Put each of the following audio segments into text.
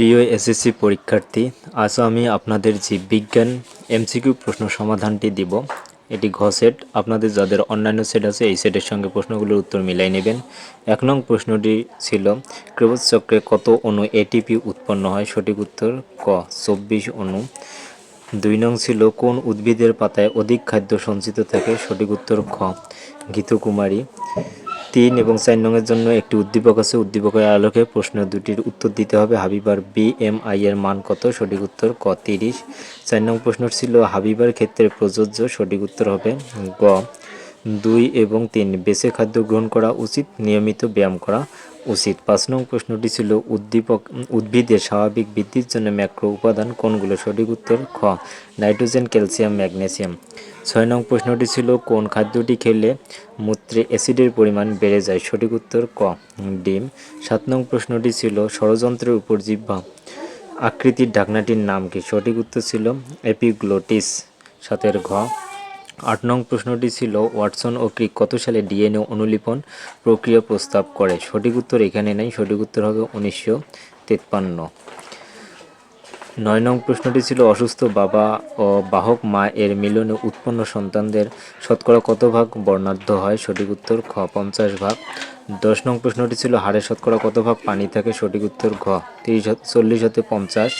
প্রিয় এসএসসি পরীক্ষার্থী, আজ আমি আপনাদের জীববিজ্ঞান এমসিকিউ প্রশ্ন সমাধানটি দিব, এটি ঘ সেট। আপনাদের যাদের অন্যান্য সেট আছে, এই সেটের সঙ্গে প্রশ্নগুলোর উত্তর মিলাই নেবেন। এক নং প্রশ্নটি ছিল ক্রেবস চক্রে কত অণু এটিপি উৎপন্ন হয়? সঠিক উত্তর ক, চব্বিশ অণু। দুই নং ছিল, কোন উদ্ভিদের পাতায় অধিক খাদ্য সঞ্চিত থাকে? সঠিক উত্তর খ, ঘিতকুমারী। তিন এবং চার নংয়ের জন্য একটি উদ্দীপক আছে। উদ্দীপকের আলোকে প্রশ্ন দুটির উত্তর দিতে হবে। হাবিবার বিএমআই এর মান কত? সঠিক উত্তর ক, তিরিশ। চার নং প্রশ্ন ছিল, হাবিবার ক্ষেত্রে প্রযোজ্য সঠিক উত্তর হবে গ। দুই এবং তিন বেছে খাদ্য গ্রহণ করা উচিত, নিয়মিত ব্যায়াম করা। উচিত। পাঁচ নং প্রশ্নটি ছিল, উদ্দীপক, উদ্ভিদের স্বাভাবিক বৃদ্ধির জন্য ম্যাক্রো উপাদান কোনগুলো? সঠিক উত্তর, খ, নাইট্রোজেন, ক্যালসিয়াম, ম্যাগনেসিয়াম। ছয় নং প্রশ্নটি ছিল, কোন খাদ্যটি খেলে মূত্রে অ্যাসিডের পরিমাণ বেড়ে যায়? সঠিক উত্তর, ক, ডিম। সাত নং প্রশ্নটি ছিল, ষড়যন্ত্রের উপর জিহ্বা আকৃতির ঢাকনাটির নাম কি? সঠিক উত্তর ছিল, এপিগ্লোটিস। সাতের ঘ আট নং প্রশ্নটি ছিল, ওয়াটসন ও ক্রিক কত সালে ডিএনএ অনুলিপন প্রক্রিয়া প্রস্তাব করে? সঠিক উত্তর এখানে নেই, সঠিক উত্তর হবে উনিশশো তেপ্পান্ন। নয় নং প্রশ্নটি ছিল, অসুস্থ বাবা ও বাহক মা এর মিলনে উৎপন্ন সন্তানদের শতকরা কত ভাগ বর্ণাঢ্য হয়? সঠিক উত্তর খ পঞ্চাশ ভাগ। দশ নং প্রশ্নটি ছিল, হাড়ে শতকরা কত ভাগ পানি থাকে? সঠিক উত্তর, ঘ, তিরিশ চল্লিশ হতে, পঞ্চাশ।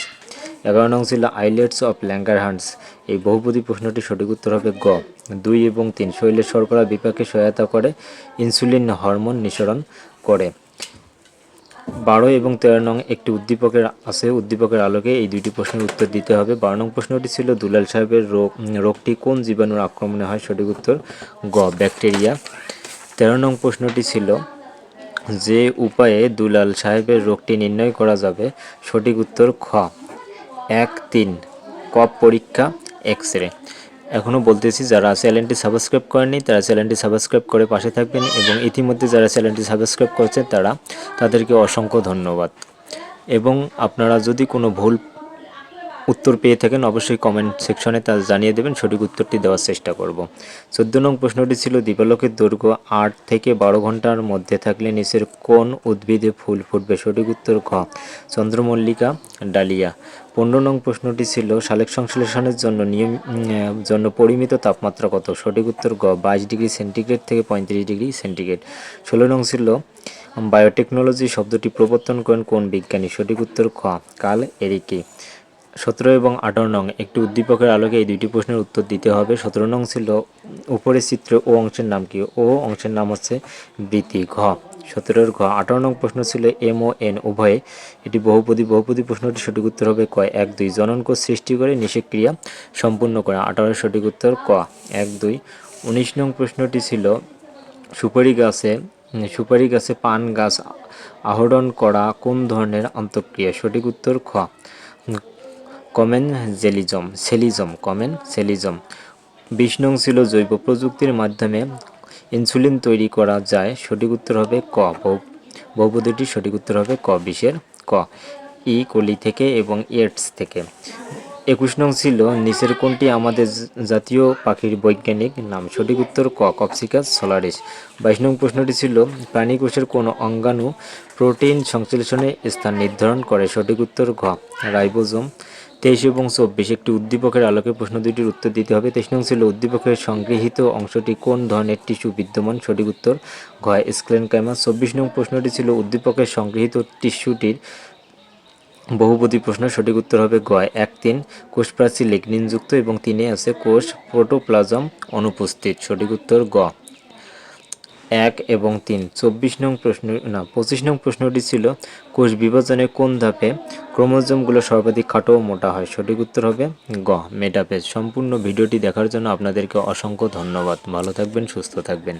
এগারো নং ছিল আইলেটস অফ ল্যাঙ্গারহান্ডস এই বহুপদী প্রশ্নটি সঠিক উত্তর হবে গ। দুই এবং তিন শরীরের শর্করা বিপাকে সহায়তা করে, ইনসুলিন হরমোন নিঃসরণ করে। বারো এবং তেরো নং একটি উদ্দীপকের আছে, উদ্দীপকের আলোকে এই দুইটি প্রশ্নের উত্তর দিতে হবে। বারো নং প্রশ্নটি ছিল, দুলাল সাহেবের রোগ, রোগটি কোন জীবাণুর আক্রমণে হয়? সঠিক উত্তর গ, ব্যাকটেরিয়া। তেরো নং প্রশ্নটি ছিল, যে উপায়ে দুলাল সাহেবের রোগটি নির্ণয় করা যাবে? সঠিক উত্তর খ। এক, তিন। কপ পরীক্ষা এক্স রে এখনও বলতেছি, যারা চ্যানেলটি সাবস্ক্রাইব করেননি, তারা চ্যানেলটি সাবস্ক্রাইব করে পাশে থাকবেন এবং ইতিমধ্যে যারা চ্যানেলটি সাবস্ক্রাইব করছে তারা তাদেরকে অসংখ্য ধন্যবাদ। এবং আপনারা যদি কোনো ভুল উত্তর পেয়ে থাকেন, অবশ্যই কমেন্ট সেকশনে তা জানিয়ে দেবেন, সঠিক উত্তরটি দেওয়ার চেষ্টা করব। চোদ্দ নং প্রশ্নটি ছিল, দীপালোকের দৈর্ঘ্য আট থেকে বারো ঘণ্টার মধ্যে থাকলে নিচের কোন উদ্ভিদে ফুল ফুটবে? সঠিক উত্তর খ চন্দ্রমল্লিকা ডালিয়া। পনেরো নং প্রশ্নটি ছিল সালেক সংশ্লেষণের জন্য নিয়ম জন্য পরিমিত তাপমাত্রা কত? সঠিক উত্তর গ বাইশ ডিগ্রি সেন্টিগ্রেড থেকে পঁয়ত্রিশ ডিগ্রি সেন্টিগ্রেড। ষোলো নং ছিল, বায়োটেকনোলজি শব্দটি প্রবর্তন করেন কোন বিজ্ঞানী? সঠিক উত্তর খ কাল এরিকি। সতেরো এবং আঠারো নং, একটি উদ্দীপকের আলোকে এই দুইটি প্রশ্নের উত্তর দিতে হবে। সতেরো নং ছিল উপরের চিত্র ও অংশের নাম কি? ও অংশের নাম হচ্ছে বৃত্তি ঘ। সতেরোর ঘ, আঠারো নং প্রশ্ন ছিল এম ও এন, উভয়ে। এটি বহুপদী বহুপদী প্রশ্নটি সঠিক উত্তর হবে ক। এক, দুই জননকোষ সৃষ্টি করে নিষেক ক্রিয়া সম্পূর্ণ করে। আঠারোর সঠিক উত্তর ক। এক, দুই, উনিশ নং প্রশ্নটি ছিল সুপারি গাছে সুপারি গাছে পান গাছ আহরণ করা কোন ধরনের আন্তঃক্রিয়া সঠিক উত্তর খ। কমেন, জেলিজম, সেলিজম কমেন, সেলিজম। নং ছিল জৈব প্রযুক্তির মাধ্যমে ইনসুলিন তৈরি করা যায়। সঠিক উত্তর হবে ক। বহুপদীটির সঠিক উত্তর হবে ক বিশের ক। ই কলি থেকে এবং এডস থেকে। একুশ নং ছিল নিচের কোনটি আমাদের জাতীয় পাখির বৈজ্ঞানিক নাম? সঠিক উত্তর ক, কপসিকাস, সোলারিস। বাইশ নং প্রশ্নটি ছিল প্রাণীকোষের কোন অঙ্গাণু প্রোটিন সংশ্লেষণে স্থান নির্ধারণ করে? সঠিক উত্তর ঘ, রাইবোজোম। তেইশ এবং চব্বিশ। একটি উদ্দীপকের আলোকে প্রশ্ন দুটির উত্তর দিতে হবে। তেইশ নং ছিল উদ্দীপকের সংগৃহীত অংশটি কোন ধরনের টিস্যু বিদ্যমান? সঠিক উত্তর, ঘয় স্ক্লেন ক্যামা চব্বিশ নং প্রশ্নটি ছিল উদ্দীপকের সংগৃহীত টিস্যুটির বহুপদী প্রশ্ন। সঠিক উত্তর হবে গয় এক তিন। কোষপ্রাচী লিগনিনযুক্ত এবং তিনে আছে কোষ প্রোটোপ্লাজম অনুপস্থিত। সঠিক উত্তর, গ। এক এবং তিন। চব্বিশ নং প্রশ্ন, না, পঁচিশ নং প্রশ্নটি ছিল, কোষ বিভাজনে কোন ধাপে ক্রোমোজোমগুলো সর্বাধিক খাটো ও মোটা হয়? সঠিক উত্তর হবে গ মেটাপেজ সম্পূর্ণ ভিডিওটি দেখার জন্য আপনাদেরকে অসংখ্য ধন্যবাদ। ভালো থাকবেন, সুস্থ থাকবেন।